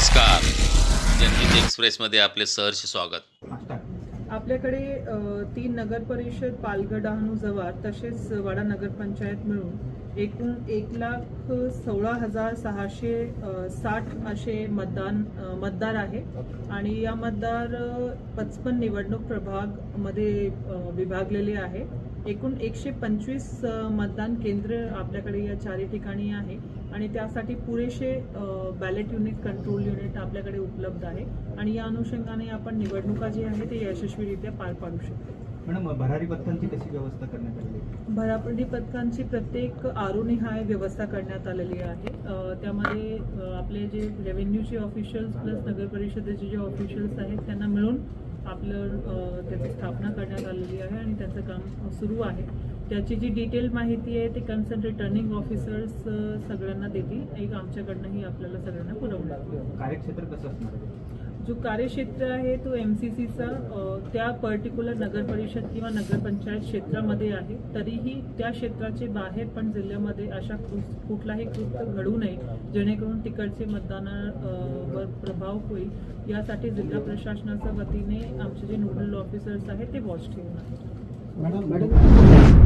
नमस्कार. जनहित एक्सप्रेसमध्ये आपले सहर्ष स्वागत. आपल्याकडे तीन नगर परिषद पालघर डहाणू जव्हार तसेच वाडा नगरपंचायत मिळून एकूण एक लाख सोळा हजार सहाशे साठ असे मतदान मतदार आहे. आणि या मतदार पचपन निवडणूक प्रभागमध्ये विभागलेले आहे. एकूण एकशे पंचवीस मतदान केंद्र आपल्याकडे या चारही ठिकाणी आहे आणि त्यासाठी पुरेसे बॅलेट युनिट कंट्रोल युनिट आपल्याकडे उपलब्ध आहे. आणि या अनुषंगाने आपण निवडणुका जी आहे ते यशस्वीरित्या पार पाडू शकतो. मॅडम भरारी पथकांची कशी व्यवस्था करण्यात आहे? भरापडी पथकांची प्रत्येक आरोनिहाय व्यवस्था करण्यात आलेली आहे. त्यामध्ये आपले जे रेव्हेन्यूचे ऑफिशियल्स प्लस नगर परिषदेचे जे ऑफिशियल्स आहेत त्यांना मिळून आपलं त्याची स्थापना करण्यात आलेली आहे आणि त्याचं काम सुरू आहे. त्याची जी डिटेल माहिती आहे ते कन्सर्न रिटर्निंग ऑफिसर्स सगळ्यांना देतील. एक आमच्याकडनंही आपल्याला सगळ्यांना पुरवणार. कार्यक्षेत्र कसं असणार? जो कार्यक्षेत्र आहे तो एम सी सीचा त्या पर्टिक्युलर नगर परिषद किंवा नगरपंचायत क्षेत्रामध्ये आहे. तरीही त्या क्षेत्राचे बाहेर पण जिल्ह्यामध्ये अशा कुठलाही कृत्य घडू नये जेणेकरून तिकडचे मतदानावर प्रभाव होईल. यासाठी जिल्हा प्रशासनाच्या वतीने आमचे जे नोडल ऑफिसर्स आहेत ते वॉच ठेवून आहेत मॅडम मॅडम.